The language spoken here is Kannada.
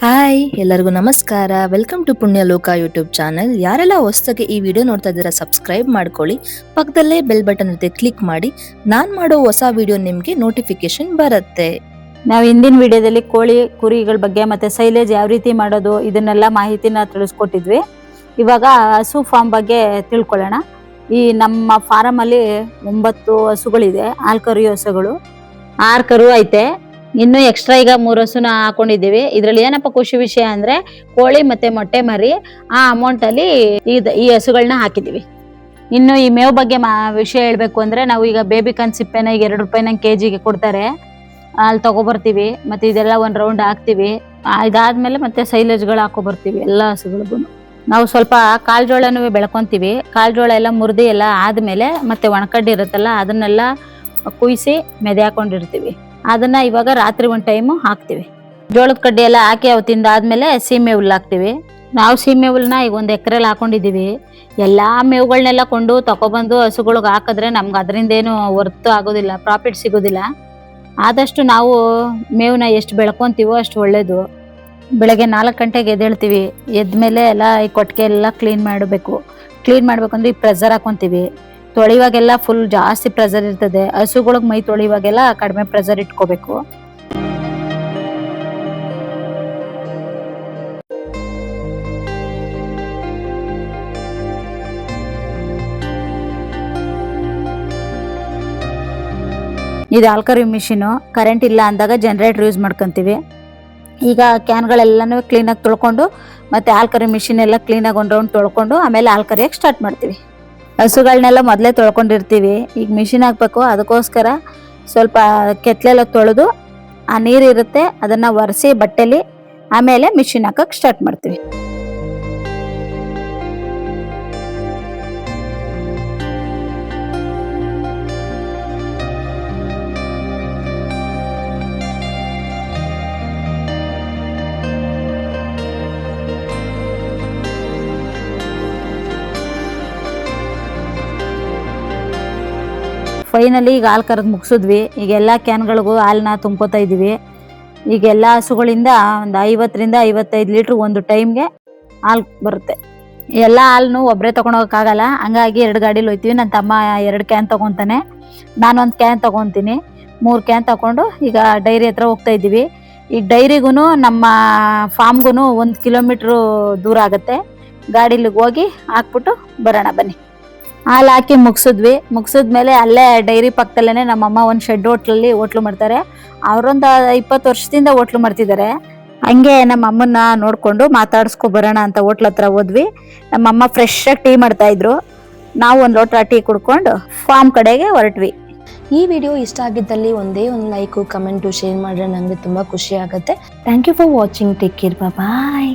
ಹಾಯ್ ಎಲ್ಲರಿಗೂ ನಮಸ್ಕಾರ. ವೆಲ್ಕಮ್ ಟು ಪುಣ್ಯ ಲೋಕ ಯೂಟ್ಯೂಬ್ ಚಾನಲ್ ಯಾರೆಲ್ಲ ಹೊಸದಾಗಿ ಈ ವಿಡಿಯೋ ನೋಡ್ತಾ ಇದ್ದೀರಾ ಸಬ್ಸ್ಕ್ರೈಬ್ ಮಾಡ್ಕೊಳ್ಳಿ. ಪಕ್ಕದಲ್ಲೇ ಬೆಲ್ ಬಟನ್ ಇರುತ್ತೆ ಕ್ಲಿಕ್ ಮಾಡಿ. ನಾನು ಮಾಡೋ ಹೊಸ ವಿಡಿಯೋ ನಿಮಗೆ ನೋಟಿಫಿಕೇಶನ್ ಬರುತ್ತೆ. ನಾವು ಹಿಂದಿನ ವಿಡಿಯೋದಲ್ಲಿ ಕೋಳಿ ಕುರಿಗಳ ಬಗ್ಗೆ ಮತ್ತೆ ಸೈಲೇಜ್ ಯಾವ ರೀತಿ ಮಾಡೋದು ಇದನ್ನೆಲ್ಲ ಮಾಹಿತಿನ ತಿಳಿಸ್ಕೊಟ್ಟಿದ್ವಿ. ಇವಾಗ ಹಸು ಫಾರ್ಮ್ ಬಗ್ಗೆ ತಿಳ್ಕೊಳ್ಳೋಣ. ಈ ನಮ್ಮ ಫಾರಂ ಅಲ್ಲಿ ಒಂಬತ್ತು ಹಸುಗಳಿದೆ ಆಲ್ಕರಿ ಕರಿಯೋ ಹಸುಗಳು. ಆರು ಕರು ಐತೆ. ಇನ್ನು ಎಕ್ಸ್ಟ್ರಾ ಈಗ ಮೂರು ಹಸುನ ಹಾಕೊಂಡಿದ್ದೀವಿ. ಇದರಲ್ಲಿ ಏನಪ್ಪ ಖುಷಿ ವಿಷಯ ಅಂದ್ರೆ ಕೋಳಿ ಮತ್ತೆ ಮೊಟ್ಟೆ ಮರಿ, ಆ ಅಮೌಂಟ್ ಅಲ್ಲಿ ಈ ಹಸುಗಳನ್ನ ಹಾಕಿದೀವಿ ಇನ್ನು ಈ ಮೇವು ಬಗ್ಗೆ ವಿಷಯ ಹೇಳ್ಬೇಕು ಅಂದ್ರೆ ನಾವು ಈಗ ಬೇಬಿ ಕನ್ ಸಿಪ್ಪೆನ ಈಗ ಎರಡು ರೂಪಾಯಿನ ಕೆ ಜಿಗೆ ಕೊಡ್ತಾರೆ. ಅಲ್ಲಿ ತಗೊಬರ್ತೀವಿ, ಮತ್ತೆ ಇದೆಲ್ಲ ಒಂದ್ ರೌಂಡ್ ಹಾಕ್ತಿವಿ. ಇದಾದ್ಮೇಲೆ ಮತ್ತೆ ಸೈಲೇಜ್ಗಳು ಹಾಕೋ ಬರ್ತೀವಿ ಎಲ್ಲ ಹಸುಗಳಿಗೂ ನಾವು ಸ್ವಲ್ಪ ಕಾಳು ಜೋಳನೂ ಬೆಳ್ಕೊಂತೀವಿ. ಕಾಳು ಜೋಳ ಎಲ್ಲ ಮುರಿದು ಎಲ್ಲ ಆದ್ಮೇಲೆ ಮತ್ತೆ ಒಣಕಡ್ಡಿ ಇರುತ್ತಲ್ಲ ಅದನ್ನೆಲ್ಲ ಕುಯ್ಸಿ, ಮೆದೆ ಹಾಕೊಂಡಿರ್ತೀವಿ. ಅದನ್ನ ಇವಾಗ ರಾತ್ರಿ ಒಂದು ಟೈಮು ಹಾಕ್ತಿವಿ. ಜೋಳದ ಕಡ್ಡಿ ಎಲ್ಲ ಹಾಕಿ ಅವು ತಿಂದಾದ್ಮೇಲೆ ಸೀಮೆ ಹುಲ್ಲು ಹಾಕ್ತಿವಿ. ನಾವು ಸೀಮೆ ಹುಲ್ಲನ್ನ ಈಗ ಒಂದು ಎಕರೆಲಿ ಹಾಕೊಂಡಿದೀವಿ. ಎಲ್ಲಾ ಮೇವುಗಳನ್ನೆಲ್ಲ ಕೊಂಡು ತಗೊಬಂದು ಹಸುಗಳಿಗೆ ಹಾಕಿದ್ರೆ ನಮ್ಗೆ ಅದರಿಂದ ಏನು ವರ್ತ್ ಆಗೋದಿಲ್ಲ ಪ್ರಾಫಿಟ್ ಸಿಗೋದಿಲ್ಲ. ಆದಷ್ಟು ನಾವು ಮೇವನ್ನ ಎಷ್ಟು ಬೆಳ್ಕೊತೀವೋ ಅಷ್ಟು ಒಳ್ಳೇದು. ಬೆಳಗ್ಗೆ ನಾಲ್ಕು ಗಂಟೆಗೆ ಎದ್ದೇಳ್ತೀವಿ. ಎದ್ದ ಮೇಲೆ ಎಲ್ಲ ಈ ಕೊಟ್ಟಿಗೆ ಎಲ್ಲ ಕ್ಲೀನ್ ಮಾಡಬೇಕು. ಕ್ಲೀನ್ ಮಾಡಬೇಕಂದ್ರೆ ಈ ಪ್ರೆಸರ್ ಹಾಕೊಂತೀವಿ. ತೊಳಿವಾಗೆಲ್ಲ ಫುಲ್ ಜಾಸ್ತಿ ಪ್ರೆಸರ್ ಇರ್ತದೆ. ಹಸುಗಳಿಗೆ ಮೈ ತೊಳಿವಾಗೆಲ್ಲ ಕಡಿಮೆ ಪ್ರೆಸರ್ ಇಟ್ಕೋಬೇಕು. ಇದು ಆಲ್ಕರಿ ಮಿಷಿನು ಕರೆಂಟ್ ಇಲ್ಲ ಅಂದಾಗ ಜನರೇಟರ್ ಯೂಸ್ ಮಾಡ್ಕೊಂತೀವಿ. ಈಗ ಕ್ಯಾನ್ಗಳೆಲ್ಲನೂ ಕ್ಲೀನಾಗಿ ತೊಳ್ಕೊಂಡು, ಮತ್ತೆ ಆಲ್ಕರಿ ಮಿಷಿನ್ ಎಲ್ಲ ಕ್ಲೀನಾಗಿ ಒಂದು ರೌಂಡ್ ತೊಳ್ಕೊಂಡು, ಆಮೇಲೆ ಆಲ್ಕರಿಯಾಗಿ ಸ್ಟಾರ್ಟ್ ಮಾಡ್ತೀವಿ. ಹಸುಗಳನ್ನೆಲ್ಲ ಮೊದಲೇ ತೊಳ್ಕೊಂಡಿರ್ತೀವಿ. ಈಗ ಮಿಷಿನ್ ಹಾಕ್ಬೇಕು, ಅದಕ್ಕೋಸ್ಕರ ಸ್ವಲ್ಪ ಕೆತ್ತಲೆಲ್ಲ ತೊಳೆದು ಆ ನೀರಿರುತ್ತೆ, ಅದನ್ನು ಒರೆಸಿ ಬಟ್ಟೆಲಿ ಆಮೇಲೆ ಮಿಷಿನ್ ಹಾಕಕ್ಕೆ ಸ್ಟಾರ್ಟ್ ಮಾಡ್ತೀವಿ. ಫೈನಲಿ ಈಗ ಹಾಲು ಕರೆದು ಮುಗಿಸಿದ್ವಿ. ಈಗ ಎಲ್ಲ ಕ್ಯಾನ್ಗಳಿಗೂ ಹಾಲನ್ನ ತುಂಬ್ಕೋತಾ ಇದ್ದೀವಿ. ಈಗ ಎಲ್ಲ ಹಸುಗಳಿಂದ ಒಂದು ಐವತ್ತರಿಂದ ಐವತ್ತೈದು ಲೀಟ್ರ್ ಒಂದು ಟೈಮ್ಗೆ ಹಾಲು ಬರುತ್ತೆ. ಎಲ್ಲ ಹಾಲನ್ನು ಒಬ್ಬರೇ ತೊಗೊಂಡೋಗೋಕ್ಕಾಗಲ್ಲ. ಹಂಗಾಗಿ ಎರಡು ಗಾಡೀಲಿ ಹೋಯ್ತೀವಿ. ನನ್ನ ತಮ್ಮ ಎರಡು ಕ್ಯಾನ್ ತೊಗೊತಾನೆ. ನಾನೊಂದು ಕ್ಯಾನ್ ತೊಗೊತೀನಿ. ಮೂರು ಕ್ಯಾನ್ ತಗೊಂಡು ಈಗ ಡೈರಿ ಹತ್ರ ಹೋಗ್ತಾ ಇದ್ದೀವಿ. ಈಗ ಡೈರಿಗೂ ನಮ್ಮ ಫಾರ್ಮ್ಗೂ ಒಂದು ಕಿಲೋಮೀಟ್ರು ದೂರ ಆಗುತ್ತೆ. ಗಾಡೀಲಿಗೆ ಹೋಗಿ ಹಾಕ್ಬಿಟ್ಟು ಬರೋಣ ಬನ್ನಿ. ಹಾಲು ಹಾಕಿ ಮುಗಿಸಿದ್ವಿ. ಮುಗಿಸಿದ್ಮೇಲೆ ಅಲ್ಲೇ ಡೈರಿ ಪಕ್ಕದಲ್ಲೇ ನಮ್ಮಮ್ಮ ಒಂದು ಶೆಡ್ ಹೋಟ್ಲಲ್ಲಿ ಹೋಟ್ಲು ಮಾಡ್ತಾರೆ. ಅವರೊಂದು ಇಪ್ಪತ್ತು ವರ್ಷದಿಂದ ಹೋಟ್ಲು ಮಾಡ್ತಿದ್ದಾರೆ. ಹಂಗೆ ನಮ್ಮ ಅಮ್ಮನ್ನ ನೋಡ್ಕೊಂಡು ಮಾತಾಡಿಸ್ಕೊ ಬರೋಣ ಅಂತ ಹೋಟ್ಲ್ ಹತ್ರ ಹೋದ್ವಿ. ನಮ್ಮಮ್ಮ ಫ್ರೆಶ್ ಆಗಿ ಟೀ ಮಾಡ್ತಾ ಇದ್ರು. ನಾವು ಒಂದು ಲೋಟ ಟೀ ಕುಡ್ಕೊಂಡು ಫಾರ್ಮ್ ಕಡೆಗೆ ಹೊರಟ್ವಿ. ಈ ವಿಡಿಯೋ ಇಷ್ಟ ಆಗಿದ್ದಲ್ಲಿ ಒಂದೇ ಒಂದು ಲೈಕು ಕಮೆಂಟು ಶೇರ್ ಮಾಡಿದ್ರೆ ನನಗೆ ತುಂಬ ಖುಷಿ ಆಗುತ್ತೆ. Thank you for watching take care bye